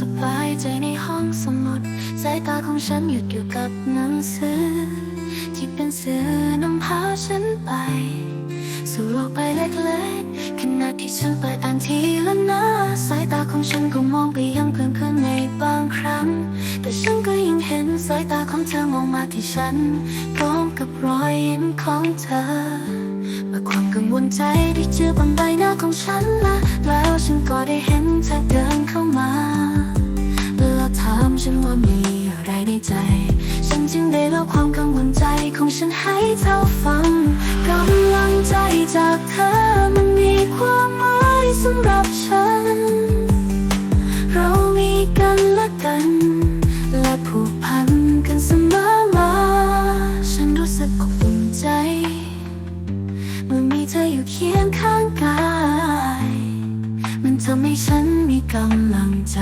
สบายใจในห้องสมุด สายตาของฉันหยุดอยู่กับหนังสือ ที่เป็นสื่อนำพาฉันไป สู่โลกใบเล็กๆขณะที่ฉันเปิดอ่านทีละหน้าสายตาของฉันก็มองไปยังเพื่อนๆในบางครั้ง แต่ฉันก็ยังเห็นสายตาของเธอมองมาที่ฉันพร้อมกับรอยยิ้มของเธอเมื่อความกังวลใจได้เจอบนใบหน้าของฉันละล้วฉั ใจ ฉันจึงได้ล่าความกังวลใจของฉันให้เธอฟังกำลังใจจากเธอมันมีความหมายสำหรับฉัน เรามีกันและกัน และผูกพันกันเสมอมา ฉันรู้สึกอบอุ่นใจ เมื่อมีเธออยู่เคียงข้างกายมัน ทำให้ฉันมีกำลังใจ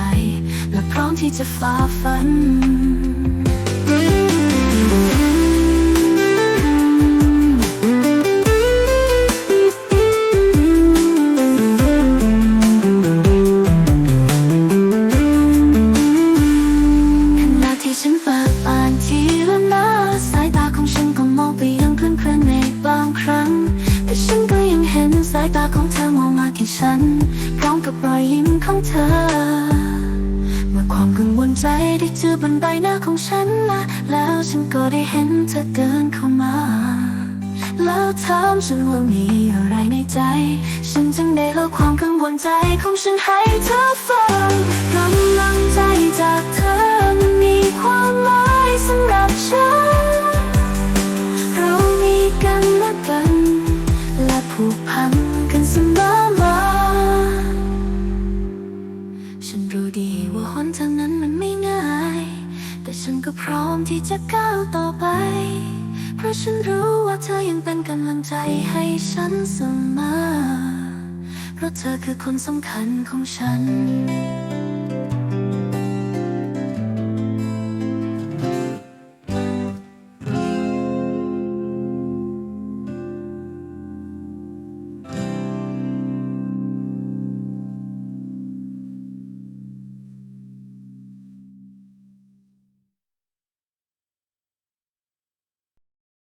และพร้อมที่จะฝ่าฟันฉันเปิดอ่านทีละน้าสายตาของฉันก็มองไปยังเพื่อนๆในบางครั้ง แต่ฉันก็ยังเห็นสายตาของเธอมอง ที่ฉัน พร้อมกับรอยยิ้มของเธอ เมื่อความกังวลใจได้เจอบนใบหน้าของฉันนะแล้วฉันก็ได้เห็นเธอเดินเข้ามา แล้วถามฉันว่ามีอะไรในใจ ฉันจึงได้เล่าความกังวลใจของฉันให้เธอฟัง ว่าหนทางนั้นมันไม่ง่าย แต่ฉันก็พร้อมที่จะก้าวต่อไป เพราะฉันรู้ว่าเธอยังเป็นกำลังใจให้ฉันเสมอ เพราะเธอคือคนสำคัญของฉัน